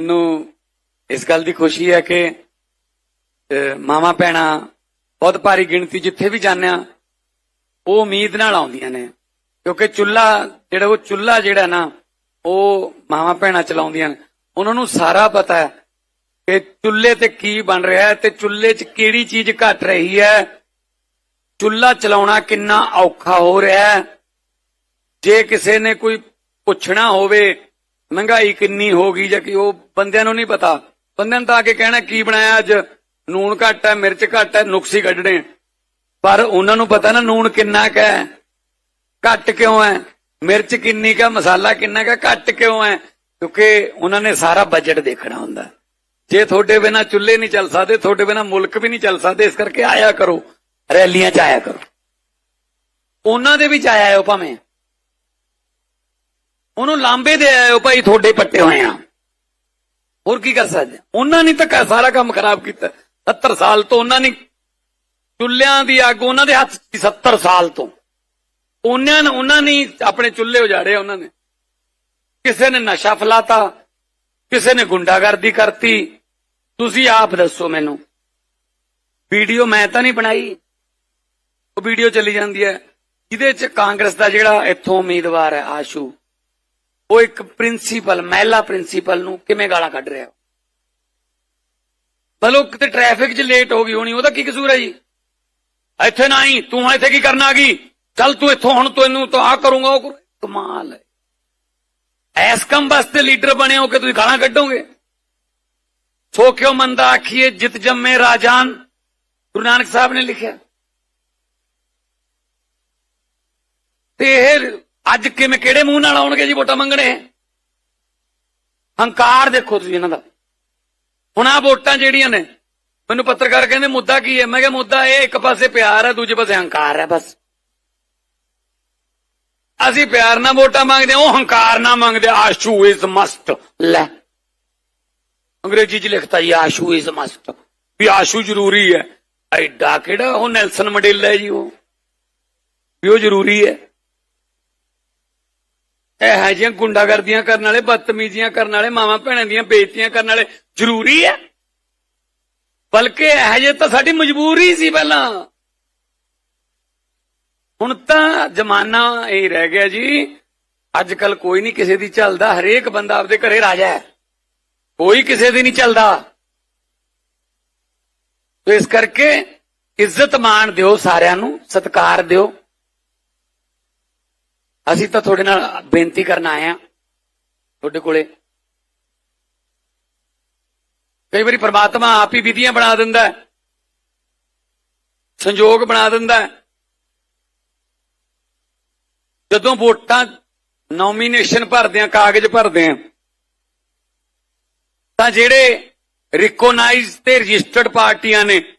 ਮੈਨੂੰ ਇਸ ਗੱਲ ਦੀ ਖੁਸ਼ੀ ਹੈ ਕਿ ਅਹ, ਮਾਵਾਂ ਭੈਣਾਂ ਬਹੁਤ ਭਾਰੀ ਗਿਣਤੀ ਜਿੱਥੇ ਵੀ ਜਾਂਦੇ ਆ ਉਹ ਉਮੀਦ ਨਾਲ ਆਉਂਦੀਆਂ ਨੇ। ਕਿਉਂਕਿ ਚੁੱਲਾ ਜਿਹੜਾ ਉਹ ਚੁੱਲਾ ਜਿਹੜਾ ਨਾ ਉਹ ਮਾਵਾਂ ਭੈਣਾਂ ਚਲਾਉਂਦੀਆਂ ਨੇ। ਉਹਨਾਂ ਨੂੰ ਸਾਰਾ ਪਤਾ ਹੈ ਕਿ ਚੁੱਲੇ ਤੇ ਕੀ ਬਣ ਰਿਹਾ ਹੈ ਤੇ ਚੁੱਲੇ 'ਚ ਕਿਹੜੀ ਚੀਜ਼ ਘਟ ਰਹੀ ਹੈ। ਚੁੱਲ੍ਹਾ ਚਲਾਉਣਾ ਕਿੰਨਾ ਔਖਾ ਹੋ ਰਿਹਾ ਹੈ। ਜੇ ਕਿਸੇ ਨੇ ਕੋਈ ਪੁੱਛਣਾ ਹੋਵੇ ਮਹਿੰਗਾਈ ਕਿੰਨੀ ਹੋ ਗਈ ਜਾਂ ਕਿ ਉਹ ਬੰਦਿਆਂ ਨੂੰ ਨਹੀਂ ਪਤਾ। ਬੰਦਿਆਂ ਨੂੰ ਤਾਂ ਆ ਕੇ ਕਹਿਣਾ, ਕੀ ਬਣਾਇਆ ਅੱਜ? ਨੂਣ ਘੱਟ ਹੈ, ਮਿਰਚ ਘੱਟ ਹੈ, ਨੁਕਸੀ ਕੱਢਣੇ ਪਰ ਉਹਨਾਂ ਨੂੰ ਪਤਾ ਨਾ ਨੂਣ ਕਿੰਨਾ ਕੁ ਹੈ, ਘੱਟ ਕਿਉਂ ਹੈ, ਮਿਰਚ ਕਿੰਨੀ ਕਾ ਮਸਾਲਾ ਕਿੰਨਾ ਕਾ ਘੱਟ ਕਿਉਂ ਹੈ? ਕਿਉਂਕਿ ਉਹਨਾਂ ਨੇ ਸਾਰਾ ਬਜਟ ਦੇਖਣਾ ਹੁੰਦਾ। ਜੇ ਤੁਹਾਡੇ ਬਿਨਾ ਚੁੱਲ੍ਹੇ ਨਹੀਂ ਚੱਲ ਸਕਦੇ, ਤੁਹਾਡੇ ਬਿਨਾ ਮੁਲਕ ਵੀ ਨਹੀਂ ਚੱਲ ਸਕਦੇ, ਇਸ ਕਰਕੇ ਆਇਆ ਕਰੋ, ਰੈਲੀਆਂ 'ਚ ਆਇਆ ਕਰੋ। ਉਹਨਾਂ ਦੇ ਵਿੱਚ ਆਇਆ ਹੋ ਭਾਵੇਂ। ਉਹਨੂੰ ਲਾਂਬੇ ਦੇ ਆਇਓ ਭਾਈ, ਤੁਹਾਡੇ ਪੱਟੇ ਹੋਏ ਆ। ਹੋਰ ਕੀ ਕਰ ਸਕਦੇ? ਉਹਨਾਂ ਨੇ ਤਾਂ ਸਾਰਾ ਕੰਮ ਖਰਾਬ ਕੀਤਾ। 70 ਸਾਲ ਤੋਂ ਉਹਨਾਂ ਨੇ ਚੁੱਲ੍ਹਿਆਂ ਦੀ ਅੱਗ ਉਹਨਾਂ ਦੇ ਹੱਥ 70 ਸਾਲ ਤੋਂ। ਉਹਨਾਂ ਨੇ ਉਹਨਾਂ ਨੇ ਆਪਣੇ ਚੁੱਲ੍ਹੇ ਉਜਾੜੇ ਉਹਨਾਂ ਨੇ। ਕਿਸੇ ਨੇ ਨਸ਼ਾ ਫਲਾਤਾ, ਕਿਸੇ ਨੇ ਗੁੰਡਾਗਰਦੀ ਕਰਤੀ। ਤੁਸੀਂ ਆਪ ਦੱਸੋ ਮੈਨੂੰ। ਵੀਡੀਓ ਮੈਂ ਤਾਂ ਨਹੀਂ ਬਣਾਈ। ਉਹ ਵੀਡੀਓ ਚੱਲੀ ਜਾਂਦੀ ਹੈ। ਜਿਹਦੇ 'ਚ ਕਾਂਗਰਸ ਦਾ ਜਿਹੜਾ ਇੱਥੋਂ ਉਮੀਦਵਾਰ ਹੈ ਆਸ਼ੂ। ਉਹ ਇੱਕ ਪ੍ਰਿੰਸੀਪਲ, ਮਹਿਲਾ ਪ੍ਰਿੰਸੀਪਲ ਨੂੰ ਕਿਵੇਂ ਗਾਲਾਂ ਕੱਢ ਰਿਹਾ? ਬਲੋ ਕਿਤੇ ਟ੍ਰੈਫਿਕ 'ਚ ਲੇਟ ਹੋ ਗਈ ਹੋਣੀ, ਉਹਦਾ ਕੀ ਕਸੂਰ ਹੈ ਜੀ? ਇੱਥੇ ਨਾ ਆਈ, ਤੂੰ ਹੁਣ ਇੱਥੇ ਕੀ ਕਰਨ ਆ ਗਈ? ਚੱਲ ਤੂੰ ਇੱਥੋਂ, ਹੁਣ ਤੈਨੂੰ ਤਾਂ ਆ ਕਰੂੰਗਾ, ਉਹ ਕਰੂੰ। ਕਮਾਲ ਹੈ। ਐਸ ਕੰਮ ਵਾਸਤੇ ਲੀਡਰ ਬਣੇ ਹੋ ਕਿ ਤੁਸੀਂ ਗਾਲਾਂ ਕੱਢੋਗੇ? ਸੋ ਕਿਉ ਮੰਦਾ ਆਖੀਏ, ਜਿਤ ਜੰਮੇ ਰਾਜਾਨ? ਗੁਰੂ ਨਾਨਕ ਸਾਹਿਬ ਨੇ ਲਿਖਿਆ ਤੇ ਇਹ ਅੱਜ ਕਿਵੇਂ ਕਿਹੜੇ ਮੂੰਹ ਨਾਲ ਆਉਣਗੇ ਜੀ ਵੋਟਾਂ ਮੰਗਣੇ? ਹੰਕਾਰ ਦੇਖੋ ਤੁਸੀਂ ਇਹਨਾਂ ਦਾ। ਹੁਣ ਆ ਵੋਟਾਂ ਜਿਹੜੀਆਂ ਨੇ, ਮੈਨੂੰ ਪੱਤਰਕਾਰ ਕਹਿੰਦੇ ਮੁੱਦਾ ਕੀ ਹੈ? ਮੈਂ ਕਿਹਾ ਮੁੱਦਾ ਇਹ ਇੱਕ ਪਾਸੇ ਪਿਆਰ ਹੈ, ਦੂਜੇ ਪਾਸੇ ਹੰਕਾਰ ਹੈ, ਬਸ। ਅਸੀਂ ਪਿਆਰ ਨਾਲ ਵੋਟਾਂ ਮੰਗਦੇ ਹਾਂ, ਉਹ ਹੰਕਾਰ ਨਾਲ ਮੰਗਦੇ ਆਸ਼ੂ ਇਜ਼ ਮਸਟ ਲੈ। ਅੰਗਰੇਜ਼ੀ ਚ ਲਿਖਤਾ ਜੀ, ਆਸ਼ੂ ਇਜ਼ ਮਸਟ ਵੀ ਆਸ਼ੂ ਜ਼ਰੂਰੀ ਹੈ। ਐਡਾ ਕਿਹੜਾ ਉਹ ਨੈਲਸਨ ਮੰਡੇਲਾ ਹੈ ਜੀ ਉਹ? ਵੀ ਉਹ ਜ਼ਰੂਰੀ ਹੈ। ਇਹ ਜਿਹੀਆਂ ਗੁੰਡਾਗਰਦੀਆਂ ਕਰਨ ਵਾਲੇ, ਬਦਤਮੀਜ਼ੀਆਂ ਕਰਨ ਵਾਲੇ, ਮਾਵਾਂ ਭੈਣਾਂ ਦੀਆਂ ਬੇਇੱਜ਼ਤੀਆਂ ਕਰਨ ਵਾਲੇ ਜ਼ਰੂਰੀ ਹੈ ਬਲਕਿ ਇਹ ਜੇ ਤਾਂ ਸਾਡੀ ਮਜਬੂਰੀ ਸੀ ਪਹਿਲਾਂ। ਹੁਣ ਤਾਂ ਜ਼ਮਾਨਾ ਇਹ ਰਹਿ ਗਿਆ ਜੀ। ਅੱਜ ਕੱਲ ਕੋਈ ਨਹੀਂ ਕਿਸੇ ਦੀ ਚੱਲਦਾ। ਹਰੇਕ ਬੰਦਾ ਆਪਦੇ ਘਰੇ ਰਾਜਾ ਹੈ। ਕੋਈ ਕਿਸੇ ਦੀ ਨਹੀਂ ਚੱਲਦਾ। ਇਸ ਕਰਕੇ ਇੱਜ਼ਤ ਮਾਣ ਦਿਓ ਸਾਰਿਆਂ ਨੂੰ, ਸਤਿਕਾਰ ਦਿਓ। ਅਸੀਂ ਤਾਂ ਤੁਹਾਡੇ ਨਾਲ ਬੇਨਤੀ ਕਰਨ ਆਏ ਆ ਤੁਹਾਡੇ ਕੋਲੇ। ਕਈ ਵਾਰੀ ਪ੍ਰਮਾਤਮਾ ਆਪ ਹੀ ਵਿਧੀਆਂ ਬਣਾ ਦਿੰਦਾ ਹੈ ਸੰਜੋਗ ਬਣਾ ਦਿੰਦਾ ਹੈ। ਜਦੋਂ ਵੋਟਾਂ ਨੋਮੀਨੇਸ਼ਨ ਭਰਦੇ ਆ ਕਾਗਜ਼ ਭਰਦੇ ਆ ਤਾਂ ਜਿਹੜੇ ਰਿਕੋਗਨਾਈਜ਼ ਤੇ ਰਜਿਸਟਰਡ ਪਾਰਟੀਆਂ ਨੇ,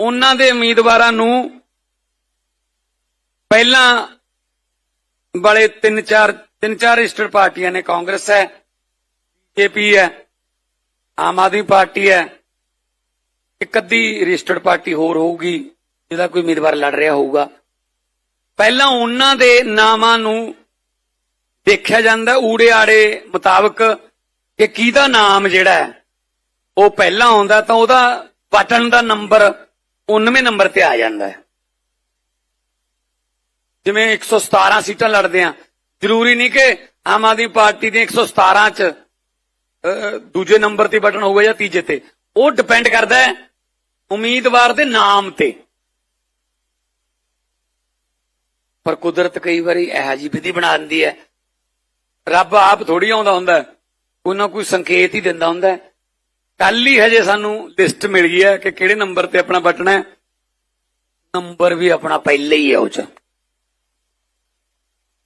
ਉਹਨਾਂ ਦੇ ਉਮੀਦਵਾਰਾਂ ਨੂੰ ਪਹਿਲਾਂ ਵਾਲੇ ਤਿੰਨ ਚਾਰ ਤਿੰਨ ਚਾਰ ਰਜਿਸਟਰਡ ਪਾਰਟੀਆਂ ਨੇ, ਕਾਂਗਰਸ ਹੈ ਬੀਜੇਪੀ ਹੈ, ਆਮ ਆਦਮੀ ਪਾਰਟੀ ਹੈ, ਇੱਕ ਅੱਧੀ ਰਜਿਸਟਰਡ ਪਾਰਟੀ ਹੋਰ ਹੋਊਗੀ, ਜਿਹਦਾ ਕੋਈ ਉਮੀਦਵਾਰ ਲੜ ਰਿਹਾ ਹੋਊਗਾ। ਪਹਿਲਾਂ ਉਹਨਾਂ ਦੇ ਨਾਮਾਂ ਨੂੰ ਦੇਖਿਆ ਜਾਂਦਾ ਊੜੇ ਆੜੇ ਮੁਤਾਬਕ ਕਿ ਕਿਹਦਾ ਨਾਮ ਜਿਹੜਾ ਹੈ, ਉਹ ਪਹਿਲਾਂ ਆਉਂਦਾ ਤਾਂ ਉਹਦਾ ਬਟਨ ਦਾ ਨੰਬਰ 19ਵੇਂ ਨੰਬਰ ਤੇ ਆ ਜਾਂਦਾ ਹੈ। ਜਿਵੇਂ 117 ਸੀਟਾਂ ਲੜਦੇ ਆ। ਜ਼ਰੂਰੀ ਨਹੀਂ ਕਿ ਆਮ ਆਦਮੀ ਪਾਰਟੀ ਦੇ 117 ਚ ਦੂਜੇ ਨੰਬਰ ਤੇ ਬਟਨ ਹੋਵੇ ਜਾਂ ਤੀਜੇ ਤੇ। ਉਹ ਡਿਪੈਂਡ ਕਰਦਾ ਹੈ ਉਮੀਦਵਾਰ ਦੇ ਨਾਮ ਤੇ। ਪਰ ਕੁਦਰਤ ਕਈ ਵਾਰੀ ਇਹੋ ਜਿਹੀ ਵਿਧੀ ਬਣਾ ਦਿੰਦੀ ਹੈ। ਰੱਬ ਆਪ ਥੋੜੀ ਆਉਂਦਾ ਹੁੰਦਾ ਹੈ। ਕੋਈ ਨਾ ਕੋਈ ਸੰਕੇਤ ਹੀ ਦਿੰਦਾ ਹੁੰਦਾ ਕੱਲ ਹੀ ਹਜੇ ਸਾਨੂੰ ਲਿਸਟ ਮਿਲ ਗਈ ਹੈ ਕਿ ਕਿਹੜੇ ਨੰਬਰ ਤੇ ਆਪਣਾ ਬਟਨ ਹੈ। ਨੰਬਰ ਵੀ ਆਪਣਾ ਪਹਿਲੇ ਹੀ ਹੈ ਉਹ ਚ।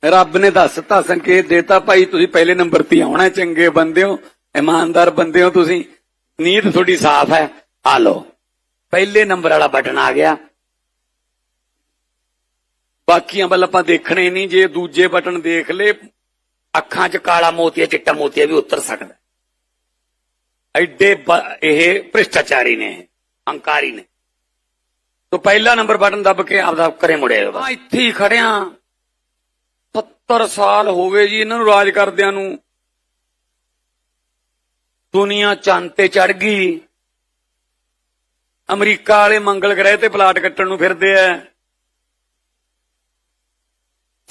ਰੱਬ ਨੇ ਦੱਸਤਾ ਸੰਕੇਤ ਦੇਤਾ, ਭਾਈ ਤੁਸੀਂ ਪਹਿਲੇ ਨੰਬਰ ਤੇ ਆਉਣਾ, ਚੰਗੇ ਬੰਦੇ ਹੋ, ਇਮਾਨਦਾਰ ਬੰਦੇ ਹੋ ਤੁਸੀਂ ਨੀਤ ਤੁਹਾਡੀ ਸਾਫ਼ ਹੈ, ਆ ਲਓ। ਪਹਿਲੇ ਨੰਬਰ ਵਾਲਾ ਬਟਨ ਆ ਗਿਆ। ਬਾਕੀਆਂ ਵੱਲ ਆਪਾਂ ਦੇਖਣੇ ਨਹੀਂ, ਜੇ ਦੂਜੇ ਬਟਨ ਦੇਖ ਲੇ ਅੱਖਾਂ 'ਚ ਕਾਲਾ ਮੋਤੀਆ, ਚਿੱਟਾ ਮੋਤੀਆ ਵੀ ਉਤਰ ਸਕਦਾ। ਐਡੇ ਇਹ ਭ੍ਰਿਸ਼ਟਾਚਾਰੀ ਨੇ, ਹੰਕਾਰੀ ਨੇ। ਤੋ ਪਹਿਲਾ ਨੰਬਰ ਬਟਨ ਦੱਬ ਕੇ ਆਪਦਾ ਘਰੇ ਮੁੜਿਆ ਇੱਥੇ ਹੀ ਖੜਿਆ। 70 ਸਾਲ ਹੋ ਗਏ ਜੀ ਇਹਨਾਂ ਨੂੰ ਰਾਜ ਕਰਦਿਆਂ ਨੂੰ। ਦੁਨੀਆ ਚੰਦ ਤੇ ਚੜ ਗਈ। ਅਮਰੀਕਾ ਵਾਲੇ ਮੰਗਲ ਗ੍ਰਹਿ ਤੇ ਪਲਾਟ ਕੱਟਣ ਨੂੰ ਫਿਰਦੇ ਐ।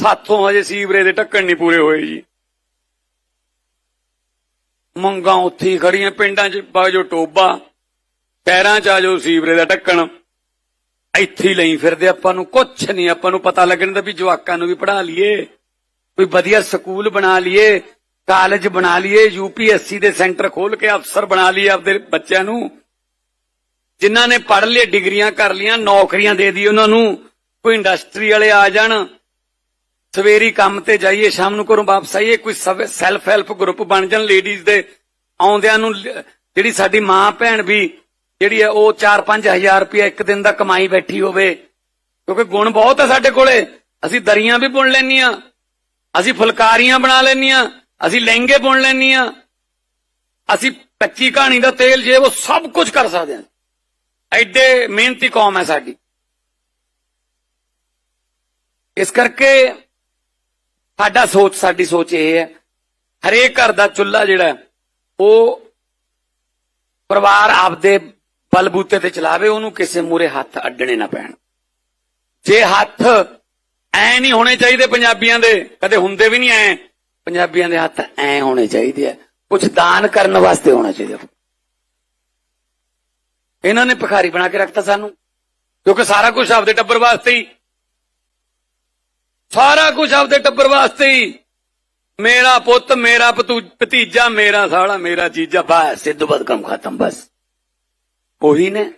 ਸਾਥੋਂ ਹਜੇ ਸੀਵਰੇ ਦੇ ਢੱਕਣ ਨਹੀਂ ਪੂਰੇ ਹੋਏ ਜੀ। ਮੰਗਾਂ ਉੱਥੇ ਹੀ ਖੜੀਆਂ ਪਿੰਡਾਂ 'ਚ ਬਾਜੋ ਟੋਬਾ, ਪੈਰਾਂ 'ਚ ਆਜੋ ਸੀਵਰੇ ਦਾ ਢੱਕਣ। ਇੱਥੇ ਹੀ ਲਈ ਫਿਰਦੇ, ਆਪਾਂ ਨੂੰ ਕੁਛ ਨਹੀਂ, ਆਪਾਂ ਨੂੰ ਪਤਾ ਲੱਗਣ ਦਾ ਵੀ ਜਵਾਕਾਂ ਨੂੰ ਵੀ ਪੜ੍ਹਾ ਲਈਏ। ਕੋਈ ਵਧੀਆ ਸਕੂਲ ਬਣਾ ਲਈਏ, ਕਾਲਜ ਬਣਾ ਲਈਏ ਯੂਪੀਐਸਸੀ ਦੇ ਸੈਂਟਰ ਖੋਲ ਕੇ ਅਫਸਰ ਬਣਾ ਲਈਏ ਆਪਦੇ ਬੱਚਿਆਂ ਨੂੰ। ਜਿਨ੍ਹਾਂ ਨੇ ਪੜ੍ਹ ਲਏ ਡਿਗਰੀਆਂ ਕਰ ਲੀਆਂ ਨੌਕਰੀਆਂ ਦੇ ਦੀ ਉਹਨਾਂ ਨੂੰ, ਕੋਈ ਇੰਡਸਟਰੀ ਵਾਲੇ ਆ ਜਾਣ, ਸਵੇਰੀ ਕੰਮ ਤੇ ਜਾਈਏ, ਸ਼ਾਮ ਨੂੰ ਘਰੋਂ ਵਾਪਸ ਆਈਏ, ਕੋਈ ਸੈਲਫ ਹੈਲਪ ਗਰੁੱਪ ਬਣ ਜਾਣ ਲੇਡੀਜ਼ ਦੇ, ਆਉਂਦਿਆਂ ਨੂੰ ਜਿਹੜੀ ਸਾਡੀ ਮਾਂ ਭੈਣ ਵੀ, ਜਿਹੜੀ ਹੈ ਉਹ 4-5000 ਰੁਪਏ ਇੱਕ ਦਿਨ ਦਾ ਕਮਾਈ ਬੈਠੀ ਹੋਵੇ, ਕਿਉਂਕਿ ਗੁਣ ਬਹੁਤ ਆ ਸਾਡੇ ਕੋਲੇ, ਅਸੀਂ ਦਰੀਆਂ ਵੀ ਬੁਣ ਲੈਣੀਆਂ ਅਸੀਂ ਫੁਲਕਾਰੀਆਂ ਬਣਾ ਲੈਣੀਆਂ ਅਸੀਂ ਲਹਿੰਗੇ ਬੁਣ ਲੈਣੀਆਂ ਅਸੀਂ ਕੱਚੀ ਕਹਾਣੀ ਦਾ ਤੇਲ ਜੇ ਉਹ ਸਭ ਕੁਝ ਕਰ ਸਕਦੇ ਹਾਂ। ਐਡੇ ਮਿਹਨਤੀ ਕੌਮ ਹੈ ਸਾਡੀ। ਇਸ ਕਰਕੇ ਸਾਡਾ ਸੋਚ, ਸਾਡੀ ਸੋਚ ਇਹ ਹੈ, ਹਰੇਕ ਘਰ ਦਾ ਚੁੱਲ੍ਹਾ ਜਿਹੜਾ, ਉਹ ਪਰਿਵਾਰ ਆਪਦੇ ਬਲਬੂਤੇ ਤੇ ਚਲਾਵੇ, ਉਹਨੂੰ ਕਿਸੇ ਮੂਰੇ ਹੱਥ ਅੱਡਣੇ ਨਾ ਪੈਣ। ਜੇ ਹੱਥ ਐ ਨਹੀਂ ਹੋਣੇ ਚਾਹੀਦੇ ਪੰਜਾਬੀਆਂ ਦੇ। ਕਦੇ ਹੁੰਦੇ ਵੀ ਨਹੀਂ ਐ। ਪੰਜਾਬੀਆਂ ਦੇ ਹੱਥ ਐ ਹੋਣੇ ਚਾਹੀਦੇ ਆ ਕੁਝ ਦਾਨ ਕਰਨ ਵਾਸਤੇ ਹੋਣਾ ਚਾਹੀਦਾ। ਇਹਨਾਂ ਨੇ ਭਿਖਾਰੀ ਬਣਾ ਕੇ ਰੱਖਤਾ ਸਾਨੂੰ। ਕਿਉਂਕਿ ਸਾਰਾ ਕੁਝ ਆਪਦੇ ਟੱਬਰ ਵਾਸਤੇ ਹੀ। ਸਾਰਾ ਕੁਝ ਆਪਦੇ ਟੱਬਰ ਵਾਸਤੇ ਹੀ। ਮੇਰਾ ਪੁੱਤ, ਮੇਰਾ ਭਤੀਜਾ, ਮੇਰਾ ਸਾਲਾ, ਮੇਰਾ ਜੀਜਾ, ਬਸ, ਸਿੱਧੂ ਬਦ ਕੰਮ ਖਤਮ, ਬਸ। ਉਹੀ ਨੇ।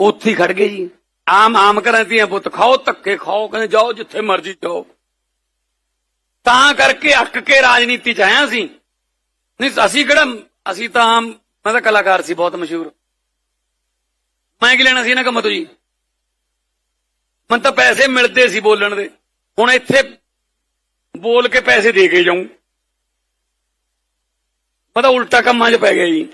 ਉੱਥੇ ਖੜ ਗਏ ਜੀ। ਆਮ ਆਮ ਘਰਾਂ ਦੀਆਂ ਪੁੱਤ, ਖਾਓ, ਧੱਕੇ ਖਾਓ, ਕਹਿੰਦੇ ਜਾਓ ਜਿੱਥੇ ਮਰਜ਼ੀ ਜਾਓ। ਤਾਂ ਕਰਕੇ ਅੱਕ ਕੇ ਰਾਜਨੀਤੀ ਚ ਆਇਆ ਸੀ ਨਹੀਂ, ਅਸੀਂ ਕਿਹੜਾ, ਅਸੀਂ ਤਾਂ ਆਮ, ਮੈਂ ਤਾਂ ਕਲਾਕਾਰ ਸੀ, ਬਹੁਤ ਮਸ਼ਹੂਰ। ਮੈਂ ਕੀ ਲੈਣਾ ਸੀ ਇਹਨਾਂ ਕੰਮਾਂ ਤੋਂ ਜੀ? ਮੈਨੂੰ ਤਾਂ ਪੈਸੇ ਮਿਲਦੇ ਸੀ ਬੋਲਣ ਦੇ। ਹੁਣ ਇੱਥੇ ਬੋਲ ਕੇ ਪੈਸੇ ਦੇ ਕੇ ਜਾਉਂ ਮੈਂ ਤਾਂ ਉਲਟਾ ਕੰਮਾਂ 'ਚ ਪੈ ਗਿਆ ਜੀ।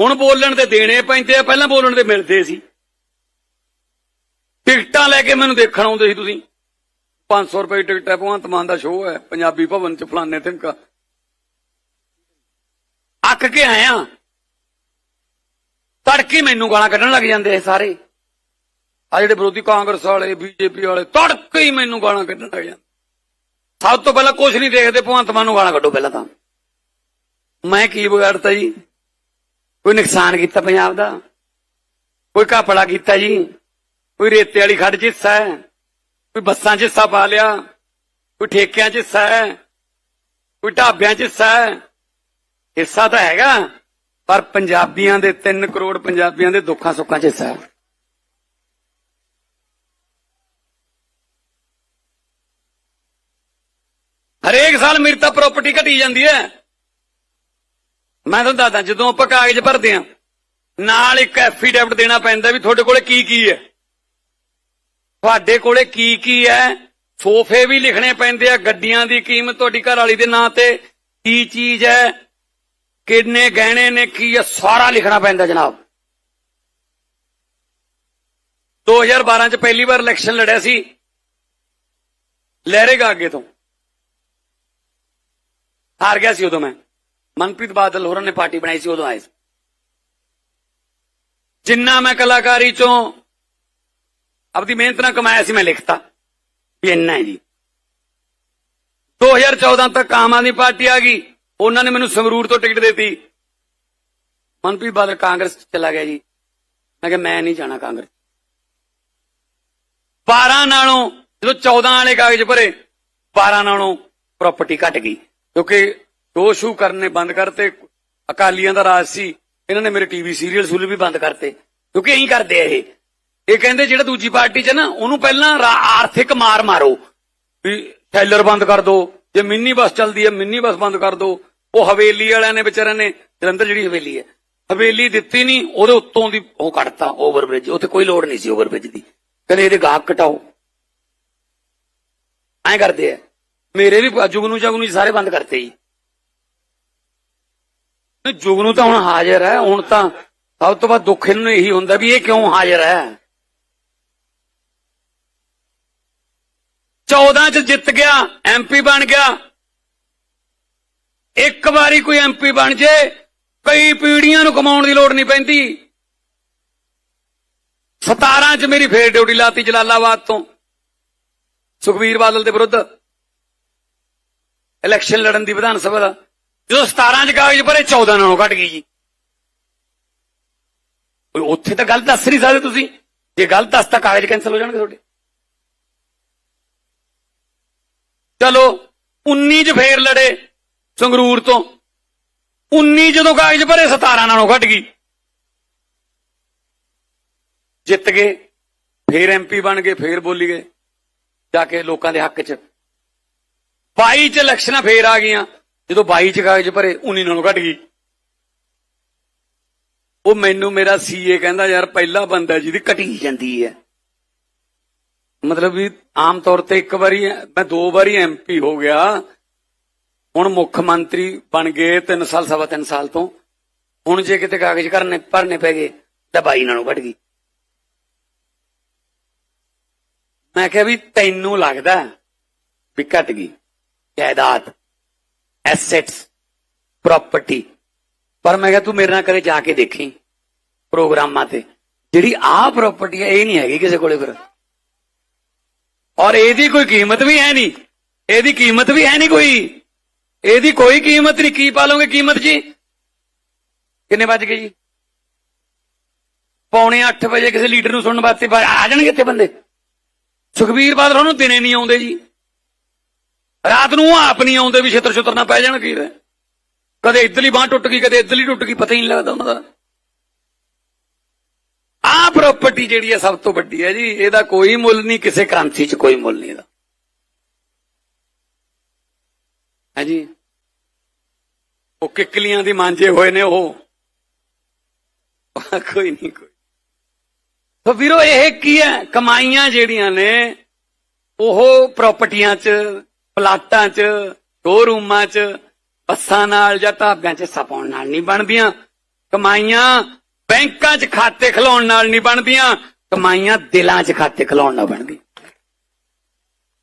ਹੁਣ ਬੋਲਣ ਦੇ ਦੇਣੇ ਪੈਂਦੇ ਆ, ਪਹਿਲਾਂ ਬੋਲਣ ਤੇ ਮਿਲਦੇ ਸੀ। ਟਿਕਟਾਂ ਲੈ ਕੇ ਮੈਨੂੰ ਦੇਖਣ ਆਉਂਦੇ ਸੀ ਤੁਸੀਂ। 500 ਰੁਪਏ ਟਿਕਟ ਹੈ, ਭਗਵੰਤ ਮਾਨ ਦਾ ਸ਼ੋਅ ਹੈ, ਪੰਜਾਬੀ ਭਵਨ ਚ ਫਲਾਣੇ ਤਿਮਕਾ। ਅੱਕ ਕੇ ਆਇਆ। ਤੜਕੇ ਮੈਨੂੰ ਗਾਲਾਂ ਕੱਢਣ ਲੱਗ ਜਾਂਦੇ ਆ ਸਾਰੇ। ਆ ਜਿਹੜੇ ਵਿਰੋਧੀ ਕਾਂਗਰਸ ਵਾਲੇ, ਬੀਜੇਪੀ ਵਾਲੇ, ਤੜਕੇ ਹੀ ਮੈਨੂੰ ਗਾਲਾਂ ਕੱਢਣ ਲੱਗ ਜਾਂਦੇ। ਸਭ ਤੋਂ ਪਹਿਲਾਂ ਕੁਝ ਨਹੀਂ ਦੇਖਦੇ, ਭਗਵੰਤ ਮਾਨ ਨੂੰ ਗਾਲਾਂ ਕੱਢੋ ਪਹਿਲਾਂ ਤਾਂ। ਮੈਂ ਕੀ ਵਿਗਾੜਤਾ ਜੀ? ਕੋਈ ਨੁਕਸਾਨ ਕੀਤਾ ਪੰਜਾਬ ਦਾ? ਕੋਈ ਘਾਪਲਾ ਕੀਤਾ ਜੀ? ਕੋਈ ਰੇਤੇ ਵਾਲੀ ਖੱਡ 'ਚ ਹਿੱਸਾ ਹੈ? ਕੋਈ ਬੱਸਾਂ 'ਚ ਹਿੱਸਾ ਪਾ ਲਿਆ? ਕੋਈ ਠੇਕਿਆਂ 'ਚ ਹਿੱਸਾ ਹੈ? ਕੋਈ ਢਾਬਿਆਂ 'ਚ ਹਿੱਸਾ ਹੈ? ਹਿੱਸਾ ਤਾਂ ਹੈਗਾ, ਪਰ ਪੰਜਾਬੀਆਂ ਦੇ 3 ਕਰੋੜ ਪੰਜਾਬੀਆਂ ਦੇ ਦੁੱਖਾਂ ਸੁੱਖਾਂ 'ਚ ਹਿੱਸਾ ਹੈ। ਹਰੇਕ ਸਾਲ ਮੇਰੀ ਤਾਂ ਪ੍ਰਾਪਰਟੀ ਘਟੀ ਜਾਂਦੀ ਹੈ। ਮੈਂ ਤੁਹਾਨੂੰ ਦੱਸਦਾ, ਜਦੋਂ ਆਪਾਂ ਕਾਗਜ਼ ਭਰਦੇ ਆ ਨਾਲ ਇੱਕ ਐਫੀਡੈਵਿਟ ਦੇਣਾ ਪੈਂਦਾ ਵੀ ਤੁਹਾਡੇ ਕੋਲੇ ਕੀ ਕੀ ਹੈ। ਤੁਹਾਡੇ ਕੋਲੇ ਕੀ ਕੀ ਹੈ? ਸੋਫੇ ਵੀ ਲਿਖਣੇ ਪੈਂਦੇ ਆ, ਗੱਡੀਆਂ ਦੀ ਕੀਮਤ ਤੁਹਾਡੀ ਘਰ ਵਾਲੀ ਦੇ ਨਾਂ ਤੇ ਕੀ ਚੀਜ਼ ਹੈ, ਕਿੰਨੇ ਗਹਿਣੇ ਨੇ, ਕੀ ਹੈ, ਸਾਰਾ ਲਿਖਣਾ ਪੈਂਦਾ ਜਨਾਬ। 2012 ਚ ਪਹਿਲੀ ਵਾਰ ਇਲੈਕਸ਼ਨ ਲੜਿਆ ਸੀ। ਲਹਿਰੇਗਾ ਅੱਗੇ ਤੋਂ। ਹਾਰ ਗਿਆ ਸੀ ਉਦੋਂ ਮੈਂ। ਮਨਪ੍ਰੀਤ ਬਾਦਲ ਹੋਰਾਂ ਨੇ ਪਾਰਟੀ ਬਣਾਈ ਸੀ, ਉਦੋਂ ਆਏ ਸੀ। ਜਿੰਨਾ ਮੈਂ ਕਲਾਕਾਰੀ ਚੋਂ ਆਪਦੀ ਮਿਹਨਤ ਨਾਲ ਕਮਾਇਆ ਸੀ, ਮੈਂ ਲਿਖਤਾ। ਵੀ ਇੰਨਾ ਹੈ ਜੀ। 2014 ਤੱਕ ਆਮ ਆਦਮੀ ਪਾਰਟੀ ਆ ਗਈ। ਉਹਨਾਂ ਨੇ ਮੈਨੂੰ ਸੰਗਰੂਰ ਤੋਂ ਟਿਕਟ ਦਿੱਤੀ। ਮਨਪ੍ਰੀਤ ਬਾਦਲ ਕਾਂਗਰਸ ਚਲਾ ਗਿਆ ਜੀ। ਮੈਂ ਕਿਹਾ, ਮੈਂ ਨਹੀਂ ਜਾਣਾ ਕਾਂਗਰਸ 12 ਨਾਲੋਂ, ਜਦੋਂ 14 ਵਾਲੇ ਕਾਗਜ਼ ਭਰੇ 12 ਨਾਲੋਂ ਪ੍ਰਾਪਰਟੀ ਘਟ ਗਈ। ਕਿਉਂਕਿ ਸ਼ੋਅ ਸ਼ੂ ਕਰਨੇ ਬੰਦ ਕਰਤੇ, ਅਕਾਲੀਆਂ ਦਾ ਰਾਜ ਸੀ, ਇਹਨਾਂ ਨੇ ਮੇਰੇ ਟੀਵੀ ਸੀਰੀਅਲ ਸੂਲ ਵੀ ਬੰਦ ਕਰਤੇ। ਕਿਉਂਕਿ ਇਹੀ ਕਰਦੇ ਆ ਇਹ। ਇਹ ਕਹਿੰਦੇ ਜਿਹੜਾ ਦੂਜੀ ਪਾਰਟੀ 'ਚ ਨਾ, ਉਹਨੂੰ ਪਹਿਲਾਂ ਆਰਥਿਕ ਮਾਰ ਮਾਰੋ। ਵੀ ਸ਼ੈਲਰ ਬੰਦ ਕਰ ਦੋ, ਜੇ ਮਿੰਨੀ ਬੱਸ ਚੱਲਦੀ ਹੈ, ਮਿੰਨੀ ਬੱਸ ਬੰਦ ਕਰ ਦੋ। ਉਹ ਹਵੇਲੀ ਵਾਲਿਆਂ ਨੇ ਵਿਚਾਰਿਆਂ ਨੇ, ਜਲੰਧਰ ਜਿਹੜੀ ਹਵੇਲੀ ਹੈ, ਹਵੇਲੀ ਦਿੱਤੀ ਨਹੀਂ, ਉਹਦੇ ਉੱਤੋਂ ਦੀ ਉਹ ਕੱਢਤਾ ਓਵਰਬ੍ਰਿਜ। ਉੱਥੇ ਕੋਈ ਲੋੜ ਨਹੀਂ ਸੀ ਓਵਰਬ੍ਰਿਜ ਦੀ। ਕਹਿੰਦੇ ਇਹਦੇ ਗਾਹਕ ਘਟਾਓ। ਐਂ ਕਰਦੇ ਆ। ਮੇਰੇ ਵੀ ਜੁਗਨੂ ਜਗਨੂ ਸਾਰੇ ਬੰਦ ਕਰਤੇ ਜੀ। ਨਹੀਂ, ਜੁਗਨੂ ਤਾਂ ਹੁਣ ਹਾਜ਼ਰ ਹੈ ਹੁਣ ਤਾਂ ਸਭ ਤੋਂ ਵੱਧ ਦੁੱਖ ਇਹਨੂੰ ਇਹੀ ਹੁੰਦਾ ਵੀ ਇਹ ਕਿਉਂ ਹਾਜ਼ਰ ਹੈ? 14 ਚ ਜਿੱਤ ਗਿਆ ਐਮਪੀ ਬਣ ਗਿਆ। ਇੱਕ ਵਾਰੀ ਕੋਈ ਐਮਪੀ ਬਣ ਜੇ ਕਈ ਪੀੜੀਆਂ ਨੂੰ ਕਮਾਉਣ ਦੀ ਲੋੜ ਨਹੀਂ ਪੈਂਦੀ। 17 ਚ ਮੇਰੀ ਫੇਰ ਡਿਊਟੀ ਲਾਤੀ ਜਲਾਲਾਬਾਦ ਤੋਂ। ਸੁਖਬੀਰ ਬਾਦਲ ਦੇ ਵਿਰੁੱਧ। ਇਲੈਕਸ਼ਨ ਲੜਨ ਦੀ ਵਿਧਾਨ ਸਭਾ ਦਾ। ਜਦੋਂ 17 ਚ ਕਾਗਜ਼ ਭਰੇ 14 ਨਾਲੋਂ ਘਟ ਗਈ ਜੀ। ਉੱਥੇ ਤਾਂ ਗੱਲ ਦੱਸ ਨਹੀਂ ਸਕਦੇ ਤੁਸੀਂ। ਜੇ ਗੱਲ ਦੱਸ ਤਾਂ ਕਾਗਜ਼ ਕੈਨਸਲ ਹੋ ਜਾਣਗੇ ਤੁਹਾਡੇ। ਚਲੋ 19 ਚ ਫੇਰ ਲੜੇ ਸੰਗਰੂਰ ਤੋਂ। 19 ਜਦੋਂ ਕਾਗਜ਼ ਭਰੇ 17 ਨਾਲੋਂ ਘਟ ਗਈ। ਜਿੱਤ ਗਏ, ਫੇਰ ਐਮਪੀ ਬਣ ਗਏ, ਫੇਰ ਬੋਲੀ ਗਏ। ਜਾ ਕੇ ਲੋਕਾਂ ਦੇ ਹੱਕ 'ਚ। 22 ਚ ਇਲੈਕਸ਼ਨਾਂ ਫੇਰ ਆ ਗਈਆਂ। ਜਦੋਂ 22 ਚ ਕਾਗਜ਼ ਭਰੇ 19 ਨਾਲੋਂ ਘਟ ਗਈ। ਉਹ ਮੈਨੂੰ ਮੇਰਾ ਸੀਏ ਕਹਿੰਦਾ, ਯਾਰ, ਪਹਿਲਾ ਬੰਦਾ ਜਿਹਦੀ ਘਟੀ ਜਾਂਦੀ ਹੈ। ਮਤਲਬ ਵੀ ਆਮ ਤੌਰ ਤੇ ਇੱਕ ਵਾਰੀ ਮੈਂ ਦੋ ਵਾਰੀ ਐਮਪੀ ਹੋ ਗਿਆ। ਹੁਣ ਮੁੱਖ ਮੰਤਰੀ ਬਣ ਗਏ 3 ਸਾਲ, ਸਵਾ 3 ਸਾਲ ਤੋਂ। ਹੁਣ ਜੇ ਕਿਤੇ ਕਾਗਜ਼ ਕਰਨੇ, ਭਰਨੇ ਪੈ ਗਏ, ਤਾਂ ਬਾਈ ਨਾਲੋਂ ਘਟ ਗਈ। ਮੈਂ ਕਿਹਾ ਵੀ ਤੈਨੂੰ ਲੱਗਦਾ ਵੀ ਘਟ ਗਈ, ਜਾਇਦਾਦ। ਐਸੈਟਸ ਪ੍ਰਾਪਰਟੀ ਪਰ ਮੈਂ ਕਿਹਾ ਤੂੰ ਮੇਰੇ ਨਾਲ ਕਦੇ ਜਾ ਕੇ ਦੇਖੀ ਪ੍ਰੋਗਰਾਮਾਂ ਤੇ? ਜਿਹੜੀ ਆਹ ਪ੍ਰਾਪਰਟੀ ਹੈ ਇਹ ਨਹੀਂ ਹੈਗੀ ਕਿਸੇ ਕੋਲੇ ਫਿਰ। ਔਰ ਇਹਦੀ ਕੋਈ ਕੀਮਤ ਵੀ ਹੈ ਨਹੀਂ। ਇਹਦੀ ਕੀਮਤ ਵੀ ਹੈ ਨਹੀਂ ਕੋਈ। ਇਹਦੀ ਕੋਈ ਕੀਮਤ ਨਹੀਂ। ਕੀ ਪਾ ਲਓਗੇ ਕੀਮਤ ਜੀ? ਕਿੰਨੇ ਵੱਜ ਗਏ ਜੀ? ਪੌਣੇ 8 ਵਜੇ ਕਿਸੇ ਲੀਡਰ ਨੂੰ ਸੁਣਨ ਵਾਸਤੇ ਆ ਜਾਣਗੇ ਇੱਥੇ ਬੰਦੇ। ਸੁਖਬੀਰ ਬਾਦਲ ਉਹਨੂੰ ਦਿਨੇ ਨਹੀਂ ਆਉਂਦੇ ਜੀ। ਰਾਤ ਨੂੰ ਉਹ ਆਪ ਨਹੀਂ ਆਉਂਦੇ ਵੀ ਛੇਤਰ ਛੁੱਤਰ ਨਾ ਪੈ ਜਾਣ ਕੀ ਦੇ ਕਦੇ ਇਧਰਲੀ ਬਾਹ ਟੁੱਟ ਗਈ, ਕਦੇ ਇਧਰਲੀ ਟੁੱਟ ਗਈ, ਪਤਾ ਹੀ ਨਹੀਂ ਲੱਗਦਾ ਉਹਨਾਂ ਦਾ। ਆਹ ਪ੍ਰਾਪਰਟੀ ਜਿਹੜੀ ਹੈ ਸਭ ਤੋਂ ਵੱਡੀ ਹੈ ਜੀ, ਇਹਦਾ ਕੋਈ ਮੁੱਲ ਨਹੀਂ, ਕਿਸੇ ਕ੍ਰਾਂਤੀ 'ਚ ਕੋਈ ਮੁੱਲ ਨਹੀਂ ਇਹਦਾ। ਹੈ ਜੀ? ਉਹ ਕਿੱਕਲੀਆਂ ਦੀ ਮਾਂਜੇ ਹੋਏ ਨੇ ਉਹ। ਕੋਈ ਨਹੀਂ, ਕੋਈ ਤੋ ਵੀਰੋ, ਇਹ ਕੀ ਹੈ? ਕਮਾਈਆਂ ਜਿਹੜੀਆਂ ਨੇ, ਉਹ ਪ੍ਰਾਪਰਟੀਆਂ 'ਚ ਪਲਾਟਾਂ 'ਚ ਸ਼ੋਰੂਮਾਂ 'ਚ, ਬੱਸਾਂ ਨਾਲ ਜਾਂ ਢਾਬਿਆਂ 'ਚ ਹਿੱਸਾ ਪਾਉਣ ਨਾਲ ਨਹੀਂ ਬਣਦੀਆਂ। ਕਮਾਈਆਂ ਬੈਂਕਾਂ 'ਚ ਖਾਤੇ ਖਲਾਉਣ ਨਾਲ ਨਹੀਂ ਬਣਦੀਆਂ। ਕਮਾਈਆਂ ਦਿਲਾਂ 'ਚ ਖਾਤੇ ਖਲਾਉਣ ਨਾਲ ਬਣਦੀਆਂ।